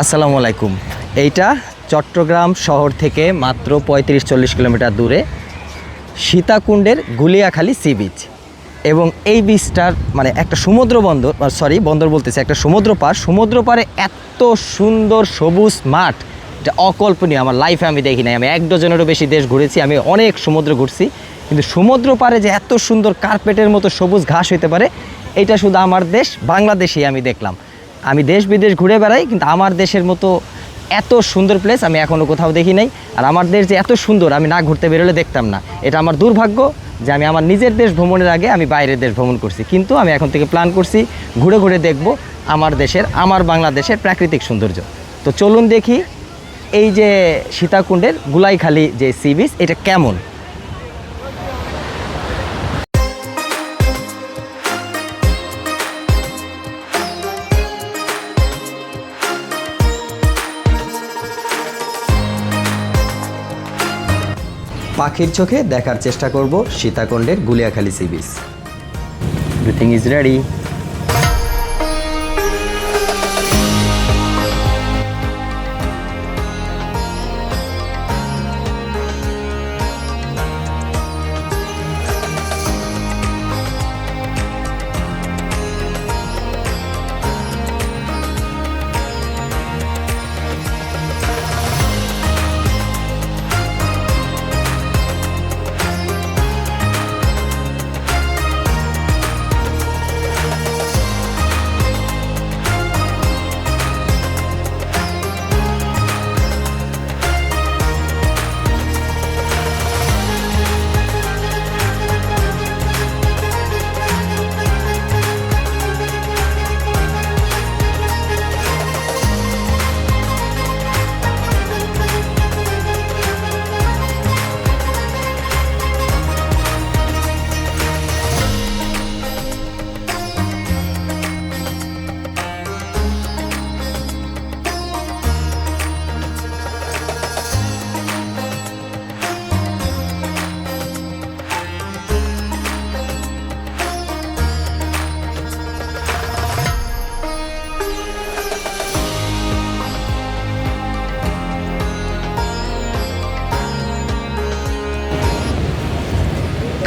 আসসালামু আলাইকুম। এইটা চট্টগ্রাম শহর থেকে মাত্র পঁয়ত্রিশ চল্লিশ কিলোমিটার দূরে সীতাকুণ্ডের গুলিয়াখালী সি বিচ। এবং এই বিচটার মানে একটা সমুদ্র বন্দর সরি বন্দর বলতেছে, একটা সমুদ্র পার। সমুদ্র পারে এত সুন্দর সবুজ মাঠ, এটা অকল্পনীয়। আমার লাইফে আমি দেখি নাই। আমি এক ডজনেরও বেশি দেশ ঘুরেছি, আমি অনেক সমুদ্র ঘুরছি। কিন্তু সমুদ্র পারে যে এত সুন্দর কার্পেটের মতো সবুজ ঘাস হইতে পারে এটা শুধু আমার দেশ, বাংলাদেশেই আমি দেখলাম। আমি দেশ বিদেশ ঘুরে বেড়াই, কিন্তু আমার দেশের মতো এত সুন্দর প্লেস আমি এখনও কোথাও দেখি নাই। আর আমার দেশ যে এত সুন্দর, আমি না ঘুরতে বেরোলে দেখতাম না। এটা আমার দুর্ভাগ্য যে আমি আমার নিজের দেশ ভ্রমণের আগে আমি বাইরের দেশ ভ্রমণ করছি। কিন্তু আমি এখন থেকে প্ল্যান করছি, ঘুরে ঘুরে দেখব আমার দেশের, আমার বাংলাদেশের প্রাকৃতিক সৌন্দর্য। তো চলুন দেখি এই যে সীতাকুণ্ডের গুলাইখালী যে সি বিচ এটা কেমন? পাখির চোখে দেখার চেষ্টা করব সীতাকুণ্ডের Guliakhali sea beach is ready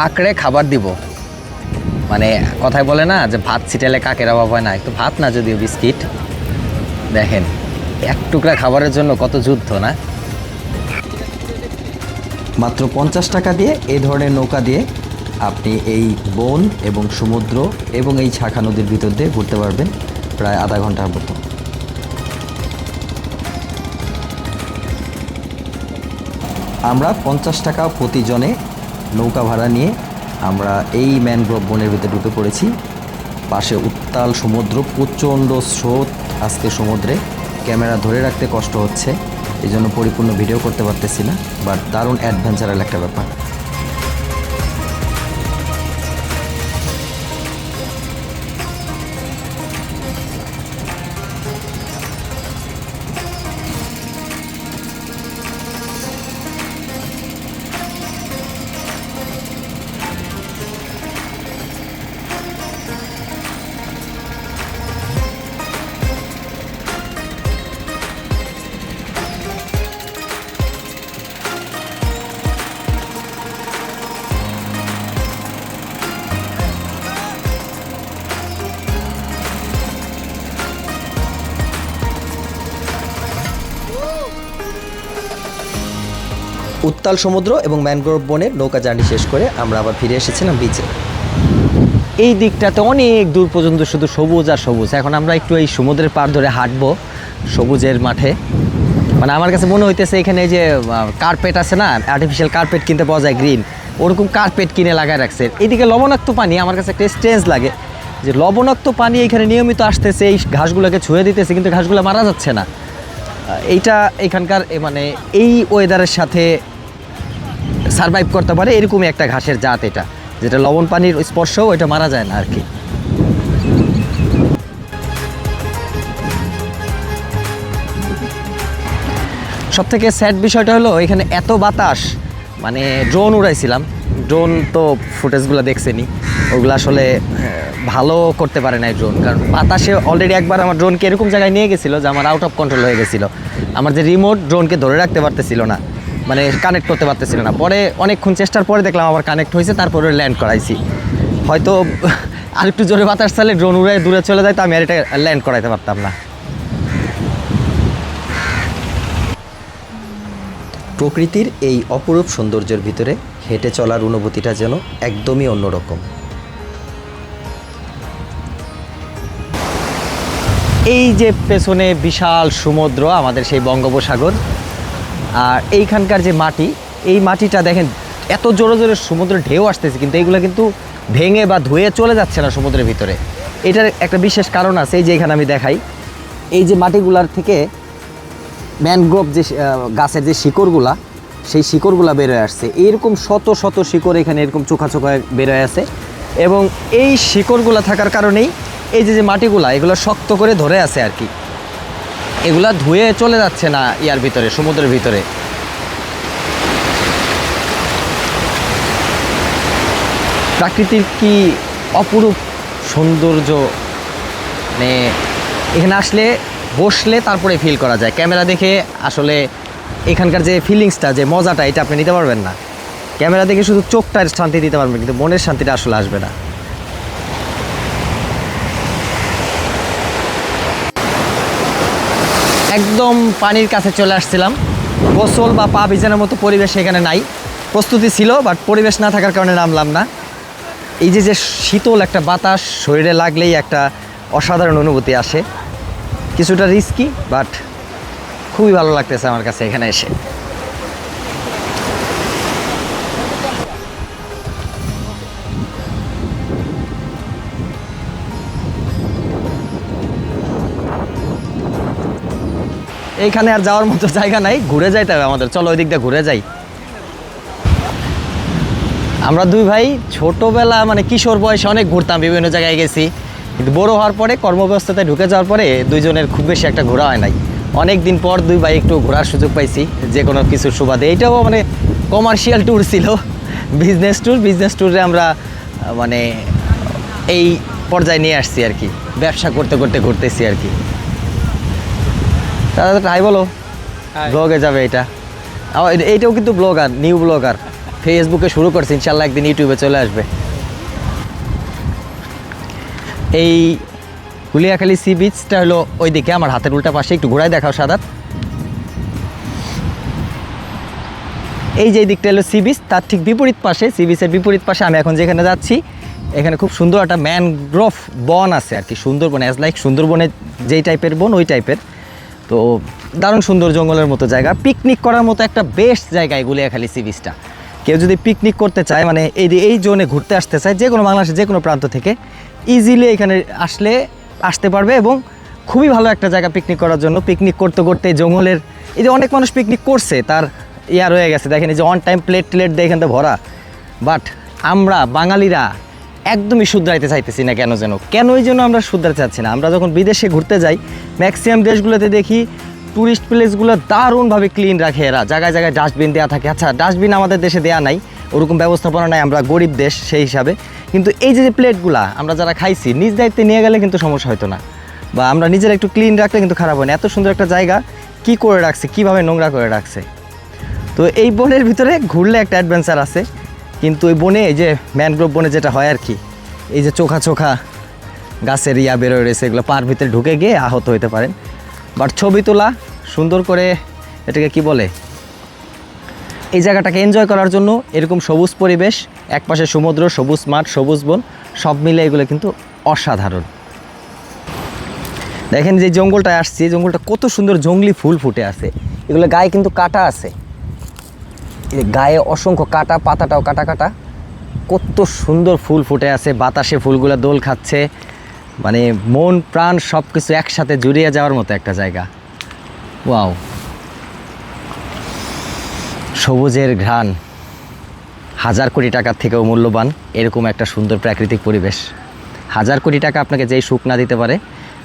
Kakade খাবার দিব। মানে কথায় বলে না যে ভাত ছিটালে কাকের অভাব হয় না, একটু ভাত না যদিও বিস্কিট। দেখেন, এক টুকরা খাবারের জন্য কত যুদ্ধ না? মাত্র পঞ্চাশ টাকা দিয়ে এই ধরনের নৌকা দিয়ে আপনি এই বন এবং সমুদ্র এবং এই শাখা নদীর ভিতর দিয়ে ঘুরতে পারবেন প্রায় আধা ঘণ্টার মতো। আমরা পঞ্চাশ টাকা প্রতিজনে নৌকা ভাড়া নিয়ে আমরা এই ম্যানগ্রোভ বনের ভিতরে ঢুকে পড়েছি। পাশে উত্তাল সমুদ্র, প্রচণ্ড স্রোত আজকে সমুদ্রে। ক্যামেরা ধরে রাখতে কষ্ট হচ্ছে এই জন্য পরিপূর্ণ ভিডিও করতে পারতেছি না, বাট দারুণ অ্যাডভেঞ্চারাল একটা ব্যাপার। উত্তাল সমুদ্র এবং ম্যানগ্রোভ বনের নৌকা জার্নি শেষ করে আমরা আবার ফিরে এসেছিলাম বিচে এই দিকটাতে অনেক দূর পর্যন্ত শুধু সবুজ আর সবুজ। এখন আমরা একটু এই সমুদ্রের পার ধরে হাঁটবো সবুজের মাঠে। মানে আমার কাছে মনে হইতেছে এখানে যে কার্পেট আছে না আর্টিফিশিয়াল কার্পেট কিনতে পাওয়া যায় গ্রিন ওরকম কার্পেট কিনে লাগায় রাখছে। এদিকে লবণাক্ত পানি, আমার কাছে একটা স্ট্রেঞ্জ লাগে যে লবণাক্ত পানি এখানে নিয়মিত আসতেছে, এই ঘাসগুলোকে ছুঁয়ে দিতেছে, কিন্তু ঘাসগুলো মারা যাচ্ছে না। এইটা এখানকার মানে এই ওয়েদারের সাথে সারভাইভ করতে পারে এরকমই একটা ঘাসের জাত এটা, যেটা লবণ পানির স্পর্শও এটা মারা যায় না আর কি সবথেকে স্যাড বিষয়টা হলো, এখানে এত বাতাস মানে ড্রোন উড়াইছিলাম। ড্রোন তো ফুটেজগুলো দেখছেনি। ওগুলো আসলে ভালো করতে পারে না ড্রোন কারণ বাতাসে অলরেডি একবার আমার ড্রোনকে এরকম জায়গায় নিয়ে গেছিল যে আমার আউট অফ কন্ট্রোল হয়ে গেছিল। আমার যে রিমোট ড্রোনকে ধরে রাখতে পারতেছিল না মানে কানেক্ট করতে পারতেছিল না। পরে অনেকক্ষণ চেষ্টার পরে দেখলাম আবার কানেক্ট হয়েছে, তারপরে ল্যান্ড করাইছি। হয়তো আরেকটু জোরে বাতাস চালে ড্রোন উড়ে দূরে চলে যায়, তো আমি আর এটা ল্যান্ড করাইতে পারতাম না। প্রকৃতির এই অপরূপ সৌন্দর্যের ভিতরে হেঁটে চলার অনুভূতিটা যেন একদমই অন্যরকম। এই যে পেছনে বিশাল সমুদ্র, আমাদের সেই বঙ্গোপসাগর, আর এইখানকার যে মাটি, এই মাটিটা দেখেন, এত জোরে জোরে সমুদ্রে ঢেউ আসতেছে, কিন্তু এইগুলো কিন্তু ভেঙে বা ধুয়ে চলে যাচ্ছে না সমুদ্রের ভিতরে। এটার একটা বিশেষ কারণ আছে, এই যে এখানে আমি দেখাই। এই যে মাটিগুলার থেকে ম্যানগ্রোভ যে গাছের যে শিকড়গুলা, সেই শিকড়গুলা বেরোয় আসছে। এরকম শত শত শিকড় এখানে এরকম চোখা চোখা বেরোয় আছে। এবং এই শিকড়গুলা থাকার কারণেই এই যে যে মাটিগুলা, এগুলো শক্ত করে ধরে আছে আর কি। এগুলা ধুয়ে চলে যাচ্ছে না ইয়ার ভিতরে, সমুদ্রের ভিতরে। প্রাকৃতির কি অপরূপ সৌন্দর্য? মানে এখানে আসলে বসলে তারপরে ফিল করা যায়। ক্যামেরা দেখে আসলে এখানকার যে ফিলিংসটা যে মজাটা, এটা আপনি নিতে পারবেন না। ক্যামেরা দেখে শুধু চোখটার শান্তি দিতে পারবেন, কিন্তু মনের শান্তিটা আসলে আসবে না। একদম পানির কাছে চলে আসছিলাম। গোসল বা পা ভিজানোর মতো পরিবেশ এখানে নাই। প্রস্তুতি ছিল বাট পরিবেশ না থাকার কারণে নামলাম না। এই যে যে শীতল একটা বাতাস, শরীরে লাগলেই একটা অসাধারণ অনুভূতি আসে। কিছুটা রিস্কি বাট খুবই ভালো লাগতেছে আমার কাছে এখানে এসে। এইখানে আর যাওয়ার মতো জায়গা নাই, ঘুরে যাইতে হবে আমাদের। চলো ওই দিক দিয়ে ঘুরে যাই। আমরা দুই ভাই ছোটবেলা মানে কিশোর বয়সে অনেক ঘুরতাম, বিভিন্ন জায়গায় গেছি। কিন্তু বড় হওয়ার পরে কর্মব্যস্ততায় ঢুকে যাওয়ার পরে দুইজনের খুব বেশি একটা ঘোরা হয় নাই। অনেক দিন পর দুই ভাই একটু ঘোরার সুযোগ পাইছি যে কোনো কিছুর সুবাদে। এইটাও মানে কমার্শিয়াল ট্যুর ছিল। বিজনেস ট্যুর বিজনেস ট্যুরে আমরা মানে এই পর্যায়ে নিয়ে আসছি আর কি। ব্যবসা করতে করতে ঘুরতেছি আর কি। দাদা হাই বলো। ব্লগে যাবে এটা। এটা- এইটাও কিন্তু ব্লগার নিউ ব্লগার ফেসবুকে শুরু করছে ইনশাল্লাহ একদিন ইউটিউবে চলে আসবে। এই গুলিয়াখালী সি বিচটা হলো ওইদিকে, আমার হাতের উল্টা পাশে, একটু ঘোরায় দেখাও সাদাত। এই যে দিকটা হলো সি বিচ, তার ঠিক বিপরীত পাশে, সি বিচের বিপরীত পাশে আমি এখন যেখানে যাচ্ছি, এখানে খুব সুন্দর একটা ম্যানগ্রোভ বন আছে আর কি, সুন্দরবন অ্যাজ লাইক সুন্দরবনে যেই টাইপের বন, ওই টাইপের তো দারুণ সুন্দর জঙ্গলের মতো জায়গা। পিকনিক করার মতো একটা বেস্ট জায়গা এই গুলিয়াখালী সি বিচটা। কেউ যদি পিকনিক করতে চায় মানে এই এই জোনে ঘুরতে আসতে চায় যে কোনো বাংলাদেশের যে কোনো প্রান্ত থেকে ইজিলি এখানে আসলে আসতে পারবে এবং খুবই ভালো একটা জায়গা পিকনিক করার জন্য। পিকনিক করতে করতে জঙ্গলের, এই যে অনেক মানুষ পিকনিক করছে, তার ইয়া রয়ে গেছে। দেখেন এই যে অন টাইম প্লেট টেলেট দিয়ে এখান ভরা। বাট আমরা বাঙালিরা একদমই শুধরাইতে চাইতেছি না কেন যেন। কেন এই জন্য আমরা শুধরাতে চাচ্ছি না। আমরা যখন বিদেশে ঘুরতে যাই ম্যাক্সিমাম দেশগুলোতে দেখি ট্যুরিস্ট প্লেসগুলো দারুণভাবে ক্লিন রাখে এরা। জায়গায় জায়গায় ডাস্টবিন দেওয়া থাকে। আচ্ছা ডাস্টবিন আমাদের দেশে দেওয়া নাই। ওরকম ব্যবস্থাপনা নাই, আমরা গরিব দেশ সেই হিসাবে। কিন্তু এই যে প্লেটগুলা আমরা যারা খাইছি, নিজ দায়িত্বে নিয়ে গেলে কিন্তু সমস্যা হতো না। বা আমরা নিজেরা একটু ক্লিন রাখলে কিন্তু খারাপ হয় না। এত সুন্দর একটা জায়গা, কি করে রাখছে, কীভাবে নোংরা করে রাখছে? তো এই বনের ভিতরে ঘুরলে একটা অ্যাডভেঞ্চার আছে। কিন্তু ওই বনে, এই যে ম্যানগ্রোভ বনে যেটা হয় আর কি, এই যে চোখা চোখা গাছের ইয়া বেরোয় রয়েছে, এগুলো পার ভিতরে ঢুকে গিয়ে আহত হতে পারেন। বাট ছবি তোলা, সুন্দর করে এটাকে কি বলে? এই জায়গাটাকে এনজয় করার জন্য এরকম সবুজ পরিবেশ একপাশে সমুদ্র, সবুজ মাঠ, সবুজ বন, সব মিলে এগুলো কিন্তু অসাধারণ। দেখেন যে জঙ্গলটায় আসছি জঙ্গলটা কত সুন্দর জঙ্গলি ফুল ফুটে আছে। এগুলো গায়ে কিন্তু কাটা আছে। গায়ে অসংখ্য কাটা, পাতাটাও কাটা কাটা। কত সুন্দর ফুল ফুটে আছে, বাতাসে ফুলগুলো দোল খাচ্ছে। মানে মন, প্রাণ সব কিছু একসাথে জুড়িয়ে যাওয়ার মতো একটা জায়গা। ওয়াও। সবুজের ঘ্রাণ। হাজার কোটি টাকার থেকেও মূল্যবান এরকম একটা সুন্দর প্রাকৃতিক পরিবেশ। হাজার কোটি টাকা আপনাকে যেই সুখ না দিতে পারে,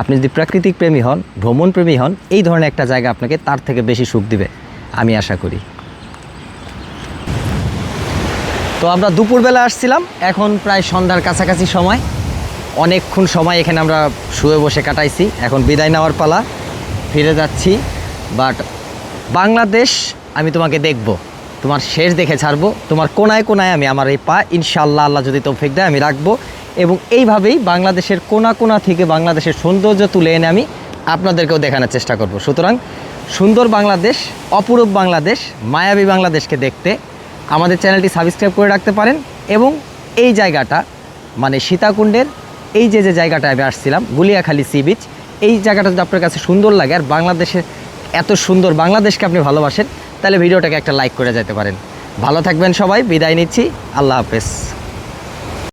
আপনি যদি প্রাকৃতিক প্রেমী হন, ভ্রমণ প্রেমী হন, এই ধরনের একটা জায়গা আপনাকে তার থেকে বেশি সুখ দিবে, আমি আশা করি। তো আমরা দুপুরবেলা আসছিলাম, এখন প্রায় সন্ধ্যার কাছাকাছি সময়। অনেকক্ষণ সময় এখানে আমরা শুয়ে বসে কাটাইছি। এখন বিদায় নেওয়ার পালা। ফিরে যাচ্ছি বাট বাংলাদেশ আমি তোমাকে দেখব। তোমার শেষ দেখে ছাড়বো। তোমার কোনায় কোনায় আমি আমার এই পা ইনশাল্লাহ আল্লাহ যদি তৌফিক দেয় আমি রাখব। এবং এইভাবেই বাংলাদেশের কোনা কোনা থেকে বাংলাদেশের সৌন্দর্য তুলে এনে আমি আপনাদেরকেও দেখানোর চেষ্টা করব। সুতরাং সুন্দর বাংলাদেশ, অপরূপ বাংলাদেশ, মায়াবী বাংলাদেশকে দেখতে আমাদের চ্যানেলটি সাবস্ক্রাইব করে রাখতে পারেন এবং এই জায়গাটা মানে সীতাকুণ্ডের এই যে যে জায়গাটা আমি আসছিলাম, গুলিয়াখালী সি বিচ, এই জায়গাটা যদি আপনার কাছে সুন্দর লাগে আর বাংলাদেশের এত সুন্দর বাংলাদেশকে আপনি ভালোবাসেন, তাহলে ভিডিওটাকে একটা লাইক করে যেতে পারেন। ভালো থাকবেন সবাই, বিদায় নিচ্ছি, আল্লাহ হাফেজ।